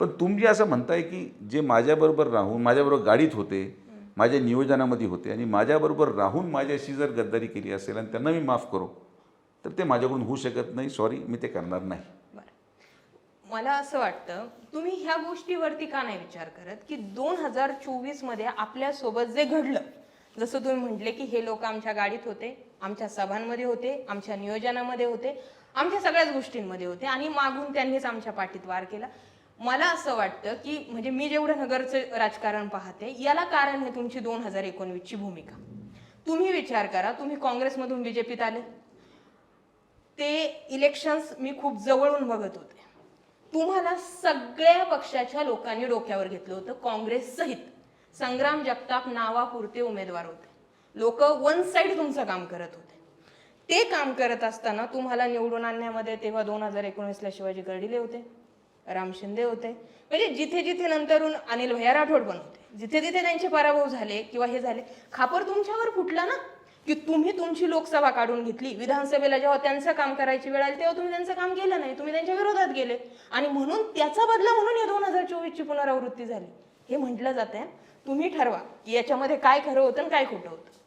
पण तुम्ही असं म्हणताय की जे माझ्याबरोबर राहून माझ्याबरोबर गाडीत होते माझ्या नियोजनामध्ये होते आणि माझ्याबरोबर राहून माझ्याशी जर गद्दारी केली असेल आणि त्यांना मी माफ करू तर ते माझ्याकडून होऊ शकत नाही. सॉरी मी ते करणार नाही. बरं. मला असं वाटतं तुम्ही ह्या गोष्टीवरती का नाही विचार करत की दोन हजार चोवीसमध्ये आपल्यासोबत जे घडलं जसं तुम्ही म्हटले की हे लोक आमच्या गाडीत होते आमच्या सभांमध्ये होते आमच्या नियोजनामध्ये होते आमच्या सगळ्याच गोष्टींमध्ये होते आणि मागून त्यांनीच आमच्या पाठीत वार केला. मला असं वाटतं की म्हणजे मी जेवढं नगरचं राजकारण पाहते याला कारण आहे तुमची दोन हजार एकोणवीसची भूमिका. तुम्ही विचार करा तुम्ही काँग्रेसमधून बीजेपीत आले. ते इलेक्शन्स मी खूप जवळून बघत होते. तुम्हाला सगळ्या पक्षाच्या लोकांनी डोक्यावर घेतलं होतं काँग्रेस सहित. संग्राम जगताप नावापुरते उमेदवार होते. लोक वन साईड तुमचं काम करत होते. ते काम करत असताना तुम्हाला निवडून आणण्यामध्ये तेव्हा दोन हजार एकोणीसला शिवाजी कर्डिले होते. राम शिंदे होते. म्हणजे जिथे जिथे नंतरून अनिल भैया राठोड पण होते जिथे जिथे त्यांचे पराभव झाले किंवा हे झाले खापर तुमच्यावर फुटला ना? की तुम्ही तुमची लोकसभा काढून घेतली विधानसभेला जेव्हा त्यांचं काम करायची वेळ आली तेव्हा तुम्ही त्यांचं काम केलं नाही तुम्ही त्यांच्या विरोधात गेले. आणि म्हणून त्याचा बदला म्हणून या दोन हजार चोवीसची पुनरावृत्ती झाली. हे म्हटलं जाते तुम्ही ठरवा की याच्यामध्ये काय खरं होतं आणि काय खोटं होतं.